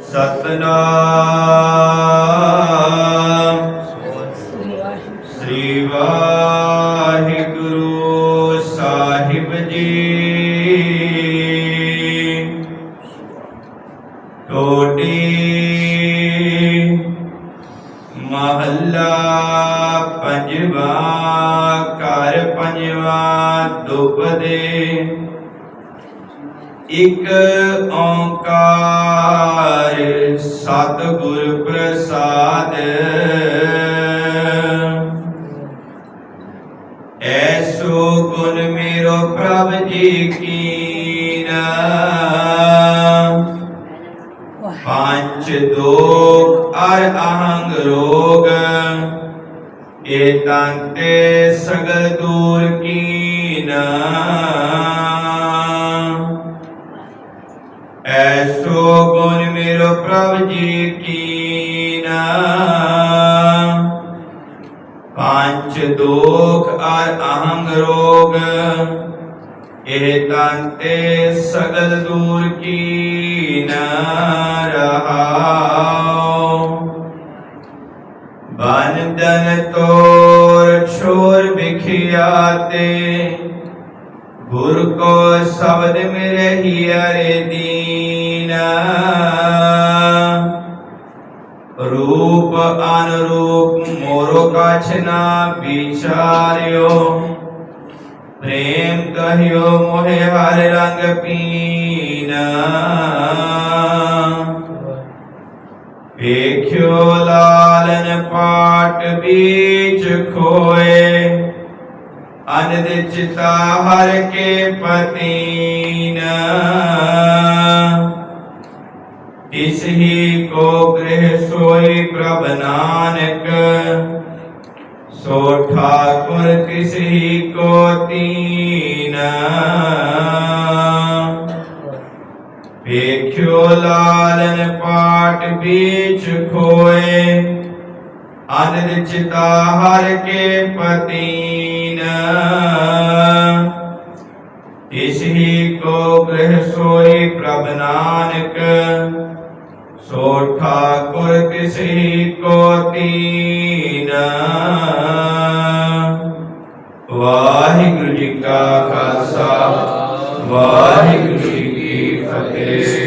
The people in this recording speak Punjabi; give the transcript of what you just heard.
ਸਤਨਾਮ। ਸ੍ਰੀ ਵਾਹਿਗੁਰੂ ਸਾਹਿਬ ਜੀ। ਟੋਟੀ ਮਹੱਲਾ ਪੰਜਵਾ ਘਰ ਪੰਜਵਾ ਦੁਪਦੇ ਇਕ ਓੰਕਾਰ ਸਤਿਗੁਰ ਪ੍ਰਸਾਦ। ਐਸੋ ਗੁਣ ਮੇਰੋ ਪ੍ਰਭ ਜੀ ਕੀਨਾ। ਪੰਜ ਦੋਖ ਅਰ ਅਹੰਗ ਰੋਗ ਏ ਤੰਤੇ ਸਗਲ ਦੂਰ ਕੀਨਾ। ਐਸੋ ਗੁਣ ਮੇਰੋ ਪ੍ਰਭ ਜੀ ਕੀਨਾ ਪੰਜ ਦੋਖ ਅਰ ਅਹੰਗ ਰੋਗ ਇਹ ਤੰਤੇ ਸਗਲ ਦੂਰ ਕੀ ਨ ਰਹਾਉ ਬੰਦਨ ਤੋਰ ਛੋਰ ਵਿਖਿਆਤੇ ਗੁਰ ਕੋ ਸ਼ਬਦ ਮੇਰੇ ਹੀਰੇ ਦੀਨਾ। ਰੂਪ ਅਨਰੂਪ ਮੋਰੋ ਕਛ ਨਾ ਵਿਚਾਰਿਓ। ਪ੍ਰੇਮ ਕਹਿਓ ਮੋਹਿ ਹਰ ਰੰਗ ਪੀਨਾ। ਵੇਖਿਓ ਲਾਲਨ ਪਾਟ ਬੀਚ ਖੋਏ। ਅਨੰਦ ਚਿਤਾ ਹਰ ਕੇ ਪਤੀਨਾ। ਇਸ ਹੀ ਕੋ ਗ੍ਰਹਿ ਸੋਈ ਪ੍ਰਭ ਨਾਨਕ। ਸੋ ਠਾਕੁਰ ਤਿਸ ਹੀ ਕੋ ਤੀਨਾ। ਵੇਖਿਓ ਲਾਲਨ ਪਾਟ ਬੀਚ ਖੋਏ। ਅਨੰਦ ਹਰ ਕੇ ਪਤੀਨਾ। ਇਸ ਹੀ ਕੋ ਗ੍ਰਹਿ ਸੋਈ ਪ੍ਰਭ ਨਾਨਕ, ਸੋ ਠਾਕੁਰ ਤਿਸ ਹੀ ਕੋ ਤੀਨਾ। ਵਾਹਿਗੁਰੂ ਜੀ ਕਾ ਖਾਲਸਾ, ਵਾਹਿਗੁਰੂ ਜੀ ਕੀ ਫਤਿਹ।